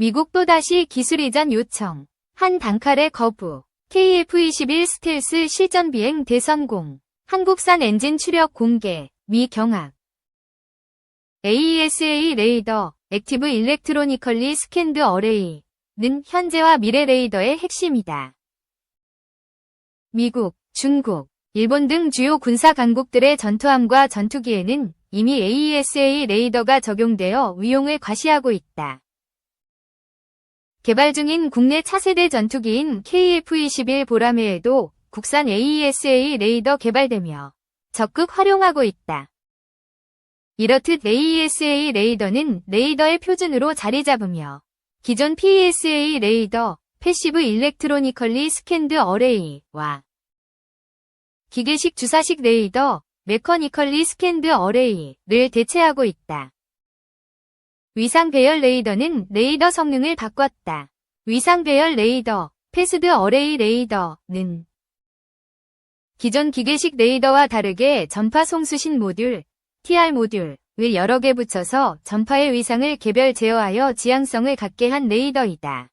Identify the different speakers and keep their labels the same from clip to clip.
Speaker 1: 미국 또다시 기술 이전 요청. 한 단칼의 거부. KF-21 스텔스 실전 비행 대성공. 한국산 엔진 추력 공개. 미 경합. AESA 레이더, 액티브 일렉트로니컬리 스캔드 어레이 는 현재와 미래 레이더의 핵심이다. 미국, 중국, 일본 등 주요 군사 강국들의 전투함과 전투기에는 이미 AESA 레이더가 적용되어 위용을 과시하고 있다. 개발 중인 국내 차세대 전투기인 KF-21 보라매에도 국산 AESA 레이더 개발되며 적극 활용하고 있다. 이렇듯 AESA 레이더는 레이더의 표준으로 자리 잡으며 기존 PESA 레이더, 패시브 일렉트로니컬리 스캔드 어레이와 기계식 주사식 레이더, 메커니컬리 스캔드 어레이를 대체하고 있다. 위상 배열 레이더는 레이더 성능을 바꿨다. 위상 배열 레이더, 패스드 어레이 레이더는 기존 기계식 레이더와 다르게 전파 송수신 모듈, TR 모듈을 여러 개 붙여서 전파의 위상을 개별 제어하여 지향성을 갖게 한 레이더이다.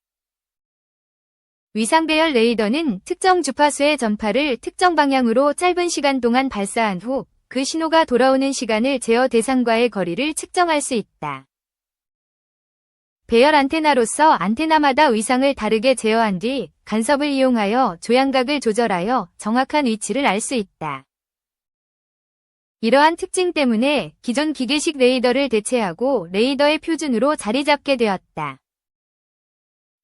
Speaker 1: 위상 배열 레이더는 특정 주파수의 전파를 특정 방향으로 짧은 시간 동안 발사한 후 그 신호가 돌아오는 시간을 제어 대상과의 거리를 측정할 수 있다. 배열 안테나로서 안테나마다 위상을 다르게 제어한 뒤 간섭을 이용하여 조향각을 조절하여 정확한 위치를 알 수 있다. 이러한 특징 때문에 기존 기계식 레이더를 대체하고 레이더의 표준으로 자리 잡게 되었다.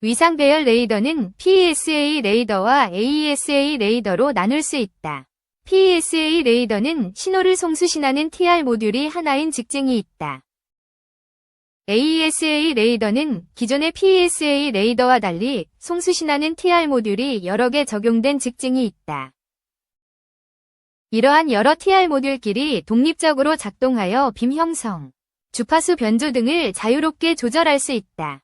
Speaker 1: 위상 배열 레이더는 PESA 레이더와 AESA 레이더로 나눌 수 있다. PESA 레이더는 신호를 송수신하는 TR 모듈이 하나인 직증이 있다. AESA 레이더는 기존의 PESA 레이더와 달리 송수신하는 TR 모듈이 여러 개 적용된 직증이 있다. 이러한 여러 TR 모듈끼리 독립적으로 작동하여 빔 형성, 주파수 변조 등을 자유롭게 조절할 수 있다.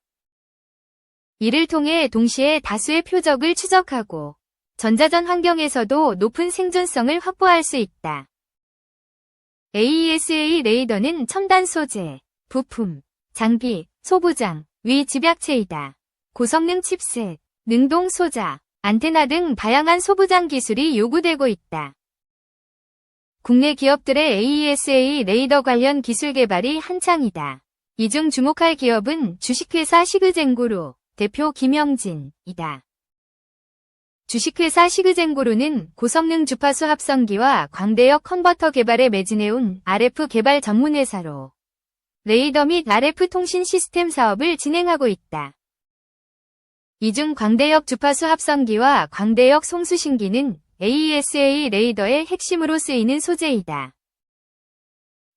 Speaker 1: 이를 통해 동시에 다수의 표적을 추적하고 전자전 환경에서도 높은 생존성을 확보할 수 있다. AESA 레이더는 첨단 소재, 부품, 장비, 소부장, 위 집약체이다. 고성능 칩셋, 능동 소자, 안테나 등 다양한 소부장 기술이 요구되고 있다. 국내 기업들의 AESA 레이더 관련 기술 개발이 한창이다. 이 중 주목할 기업은 주식회사 시그젠고로 대표 김영진이다. 주식회사 시그젠고로는 고성능 주파수 합성기와 광대역 컨버터 개발에 매진해온 RF 개발 전문회사로 레이더 및 RF 통신 시스템 사업을 진행하고 있다. 이중 광대역 주파수 합성기와 광대역 송수신기는 AESA 레이더의 핵심으로 쓰이는 소재이다.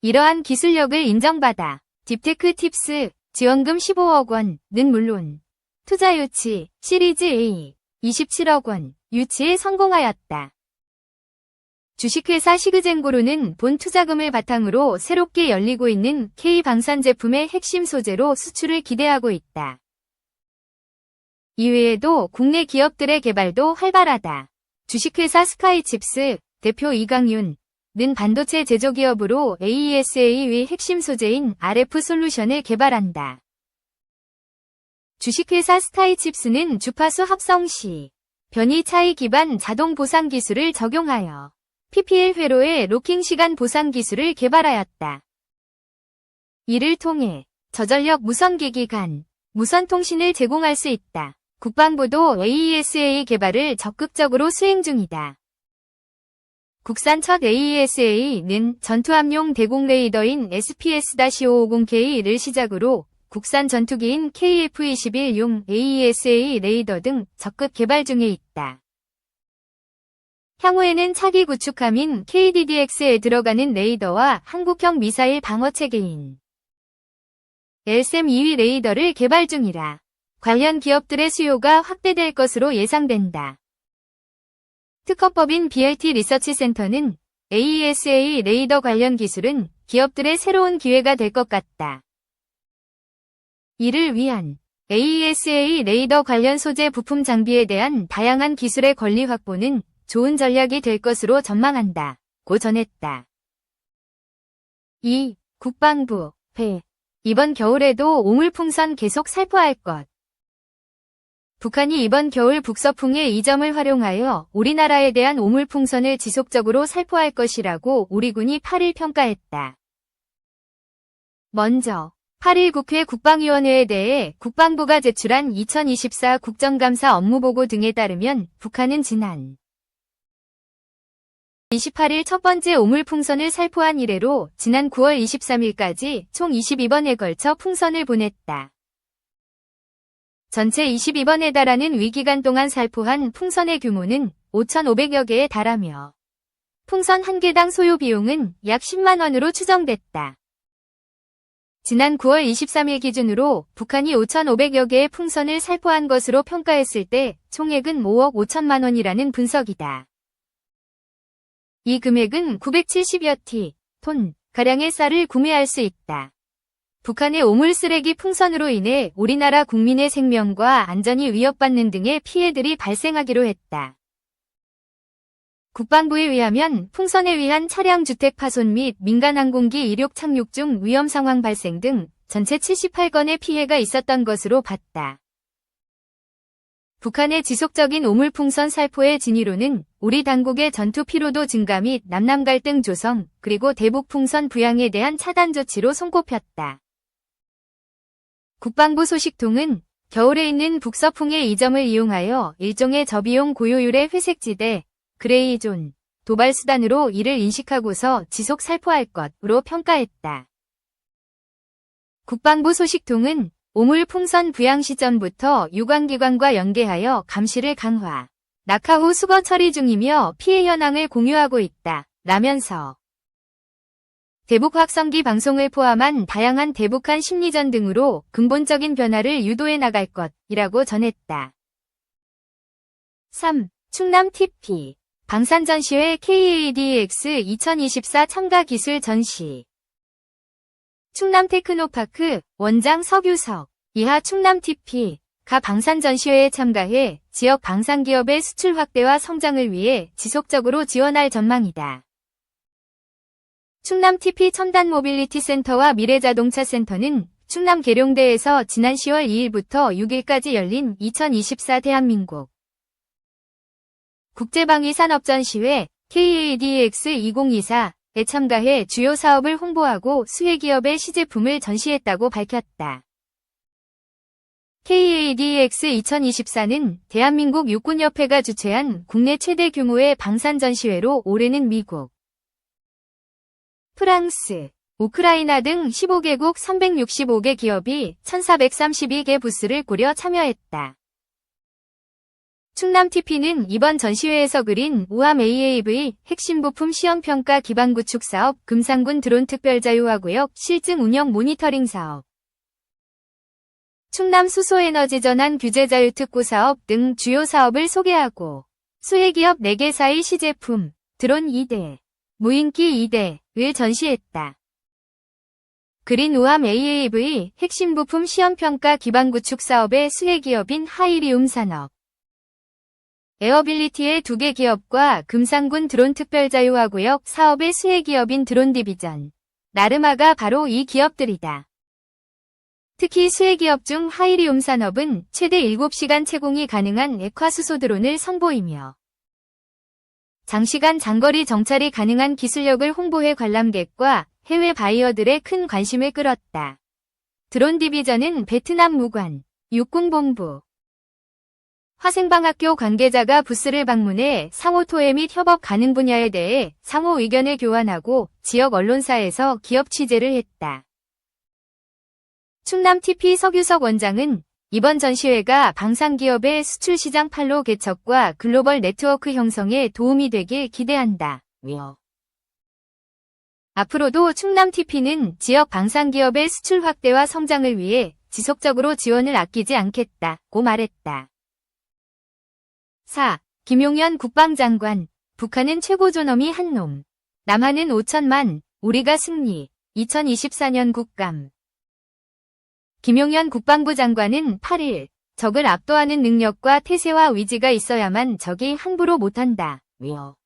Speaker 1: 이러한 기술력을 인정받아 딥테크 팁스 지원금 15억 원은 물론 투자 유치 시리즈 A 27억 원 유치에 성공하였다. 주식회사 시그젠고로는 본 투자금을 바탕으로 새롭게 열리고 있는 K방산 제품의 핵심 소재로 수출을 기대하고 있다. 이외에도 국내 기업들의 개발도 활발하다. 주식회사 스카이칩스 대표 이강윤 는 반도체 제조기업으로 AESA의 핵심 소재인 RF 솔루션을 개발한다. 주식회사 스카이칩스는 주파수 합성 시 변이 차이 기반 자동 보상 기술을 적용하여 PPL 회로의 로킹 시간 보상 기술을 개발하였다. 이를 통해 저전력 무선기기 간 무선 통신을 제공할 수 있다. 국방부도 AESA 개발을 적극적으로 수행 중이다. 국산 첫 AESA는 전투함용 대공 레이더인 SPS-550K를 시작으로 국산 전투기인 KF-21용 AESA 레이더 등 적극 개발 중에 있다. 향후에는 차기 구축함인 KDDX에 들어가는 레이더와 한국형 미사일 방어 체계인 LSM-2위 레이더를 개발 중이라 관련 기업들의 수요가 확대될 것으로 예상된다. 특허법인 BLT 리서치 센터는 AESA 레이더 관련 기술은 기업들의 새로운 기회가 될 것 같다. 이를 위한 AESA 레이더 관련 소재 부품 장비에 대한 다양한 기술의 권리 확보는 좋은 전략이 될 것으로 전망한다. 고 전했다. 2. 국방부 회 이번 겨울에도 오물풍선 계속 살포할 것. 북한이 이번 겨울 북서풍의 이 점을 활용하여 우리나라에 대한 오물풍선을 지속적으로 살포할 것이라고 우리 군이 8일 평가했다. 먼저 8일 국회 국방위원회에 대해 국방부가 제출한 2024 국정감사 업무보고 등에 따르면 북한은 지난 28일 첫 번째 오물 풍선을 살포한 이래로 지난 9월 23일까지 총 22번에 걸쳐 풍선을 보냈다. 전체 22번에 달하는 위기간 동안 살포한 풍선의 규모는 5,500여 개에 달하며 풍선 한 개당 소요 비용은 약 10만 원으로 추정됐다. 지난 9월 23일 기준으로 북한이 5,500여 개의 풍선을 살포한 것으로 평가했을 때 총액은 5억 5천만 원이라는 분석이다. 이 금액은 970여 티, 톤, 가량의 쌀을 구매할 수 있다. 북한의 오물 쓰레기 풍선으로 인해 우리나라 국민의 생명과 안전이 위협받는 등의 피해들이 발생하기로 했다. 국방부에 의하면 풍선에 의한 차량 주택 파손 및 민간 항공기 이륙 착륙 중 위험 상황 발생 등 전체 78건의 피해가 있었던 것으로 봤다. 북한의 지속적인 오물풍선 살포의 진위로는 우리 당국의 전투 피로도 증가 및 남남 갈등 조성, 그리고 대북풍선 부양에 대한 차단 조치로 손꼽혔다. 국방부 소식통은 겨울에 있는 북서풍의 이 점을 이용하여 일종의 저비용 고효율의 회색지대, 그레이존, 도발 수단으로 이를 인식하고서 지속 살포할 것으로 평가했다. 국방부 소식통은 오물 풍선 부양 시점부터 유관기관과 연계하여 감시를 강화, 낙하 후 수거 처리 중이며 피해 현황을 공유하고 있다. 라면서 대북 확성기 방송을 포함한 다양한 대북한 심리전 등으로 근본적인 변화를 유도해 나갈 것이라고 전했다. 3. 충남 TP 방산전시회 KADX 2024 참가 기술 전시 충남 테크노파크 원장 서규석 이하 충남 TP 가 방산 전시회에 참가해 지역 방산 기업의 수출 확대와 성장을 위해 지속적으로 지원할 전망이다. 충남 TP 첨단 모빌리티 센터와 미래자동차 센터는 충남 계룡대에서 지난 10월 2일부터 6일까지 열린 2024 대한민국 국제방위산업전시회 KADX 2024 에 참가해 주요 사업을 홍보하고 수혜 기업의 시제품을 전시했다고 밝혔다. KADX 2024는 대한민국 육군협회가 주최한 국내 최대 규모의 방산 전시회로 올해는 미국, 프랑스, 우크라이나 등 15개국 365개 기업이 1432개 부스를 꾸려 참여했다. 충남 TP는 이번 전시회에서 그린 우함 AAV 핵심 부품 시험평가 기반 구축 사업 금상군 드론 특별자유화구역 실증 운영 모니터링 사업 충남 수소에너지 전환 규제 자유 특구 사업 등 주요 사업을 소개하고 수혜기업 4개사의 시제품 드론 2대, 무인기 2대를 전시했다. 그린 우함 AAV 핵심 부품 시험평가 기반 구축 사업의 수혜기업인 하이리움 산업 에어빌리티의 두 개 기업과 금상군 드론 특별자유화구역 사업의 수혜기업인 드론 디비전, 나르마가 바로 이 기업들이다. 특히 수혜기업 중 하이리움 산업은 최대 7시간 채공이 가능한 액화수소 드론을 선보이며 장시간 장거리 정찰이 가능한 기술력을 홍보해 관람객과 해외 바이어들의 큰 관심을 끌었다. 드론 디비전은 베트남 무관, 육군본부, 화생방학교 관계자가 부스를 방문해 상호 토해 및 협업 가능 분야에 대해 상호 의견을 교환하고 지역 언론사에서 기업 취재를 했다. 충남 TP 서규석 원장은 이번 전시회가 방산기업의 수출시장 판로 개척과 글로벌 네트워크 형성에 도움이 되길 기대한다. 며 앞으로도 충남 TP는 지역 방산기업의 수출 확대와 성장을 위해 지속적으로 지원을 아끼지 않겠다고 말했다. 4. 김용현 국방장관. 북한은 최고 존엄이 한 놈. 남한은 5천만. 우리가 승리. 2024년 국감. 김용현 국방부 장관은 8일 적을 압도하는 능력과 태세와 위지가 있어야만 적이 함부로 못한다. 며.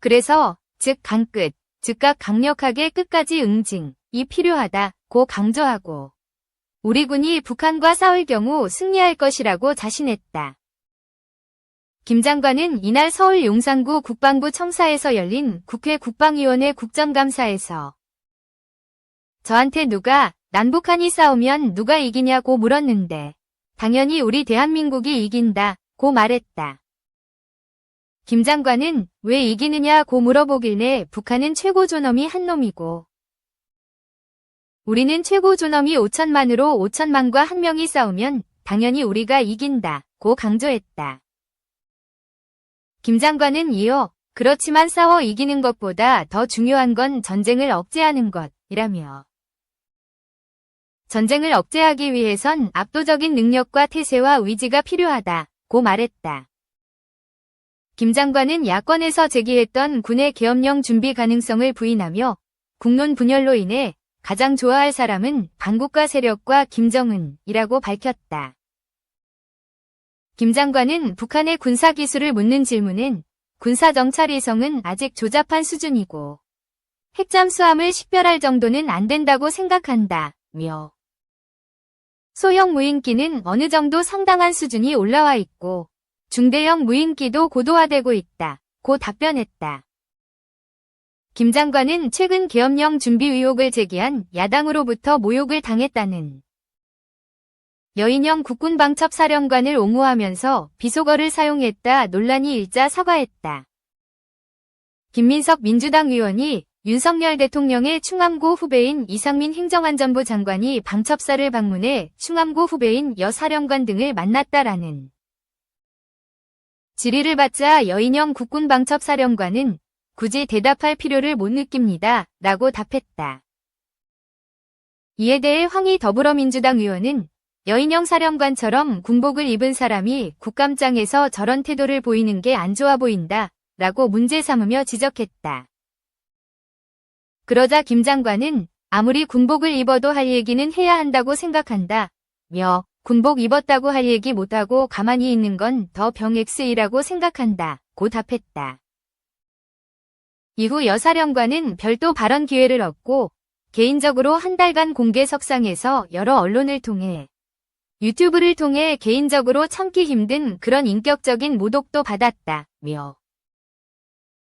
Speaker 1: 그래서 즉 강끝, 즉각 강력하게 끝까지 응징이 필요하다고 강조하고 우리 군이 북한과 싸울 경우 승리할 것이라고 자신했다. 김 장관은 이날 서울 용산구 국방부 청사에서 열린 국회 국방위원회 국정감사에서 저한테 누가 남북한이 싸우면 누가 이기냐고 물었는데 당연히 우리 대한민국이 이긴다 고 말했다. 김 장관은 왜 이기느냐 고 물어보길래 북한은 최고 존엄이 한 놈이고 우리는 최고 존엄이 5천만으로 5천만과 한 명이 싸우면 당연히 우리가 이긴다 고 강조했다. 김 장관은 이어 그렇지만 싸워 이기는 것보다 더 중요한 건 전쟁을 억제하는 것이라며 전쟁을 억제하기 위해선 압도적인 능력과 태세와 의지가 필요하다고 말했다. 김 장관은 야권에서 제기했던 군의 계엄령 준비 가능성을 부인하며 국론 분열로 인해 가장 좋아할 사람은 반국가 세력과 김정은이라고 밝혔다. 김 장관은 북한의 군사 기술을 묻는 질문은 군사 정찰 위성은 아직 조잡한 수준이고 핵잠수함을 식별할 정도는 안 된다고 생각한다 며 소형 무인기는 어느 정도 상당한 수준이 올라와 있고 중대형 무인기도 고도화되고 있다. 고 답변했다. 김 장관은 최근 계엄령 준비 의혹을 제기한 야당으로부터 모욕을 당했다는 여인형 국군방첩사령관을 옹호하면서 비속어를 사용했다 논란이 일자 사과했다. 김민석 민주당 의원이 윤석열 대통령의 충암고 후배인 이상민 행정안전부 장관이 방첩사를 방문해 충암고 후배인 여 사령관 등을 만났다라는 질의를 받자 여인영 국군방첩사령관은 굳이 대답할 필요를 못 느낍니다. 라고 답했다. 이에 대해 황희 더불어민주당 의원은 여인영 사령관처럼 군복을 입은 사람이 국감장에서 저런 태도를 보이는 게 안 좋아 보인다. 라고 문제 삼으며 지적했다. 그러자 김 장관은 아무리 군복을 입어도 할 얘기는 해야 한다고 생각한다. 며 군복 입었다고 할 얘기 못하고 가만히 있는 건 더 병X이라고 생각한다. 고 답했다. 이후 여사령관은 별도 발언 기회를 얻고 개인적으로 한 달간 공개 석상에서 여러 언론을 통해 유튜브를 통해 개인적으로 참기 힘든 그런 인격적인 모독도 받았다 며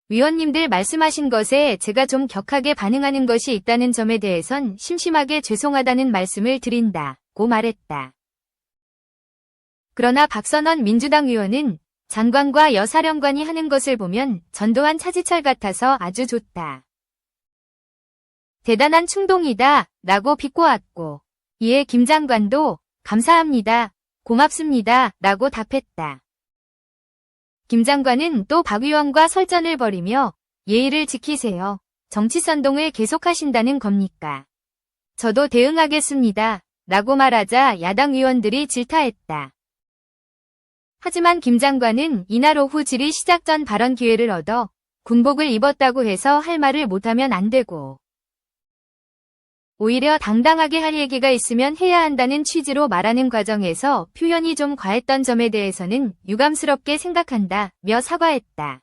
Speaker 1: 위원님들 말씀하신 것에 제가 좀 격하게 반응하는 것이 있다는 점에 대해선 심심하게 죄송하다는 말씀을 드린다 고 말했다. 그러나 박선원 민주당 의원은 장관과 여사령관이 하는 것을 보면 전두환 차지철 같아서 아주 좋다. 대단한 충동이다 라고 비꼬았고 이에 김 장관도 감사합니다. 고맙습니다. 라고 답했다. 김 장관은 또 박 의원과 설전을 벌이며 예의를 지키세요. 정치선동을 계속하신다는 겁니까? 저도 대응하겠습니다. 라고 말하자 야당 의원들이 질타했다. 하지만 김 장관은 이날 오후 질의 시작 전 발언 기회를 얻어 군복을 입었다고 해서 할 말을 못하면 안 되고 오히려 당당하게 할 얘기가 있으면 해야 한다는 취지로 말하는 과정에서 표현이 좀 과했던 점에 대해서는 유감스럽게 생각한다 며 사과했다.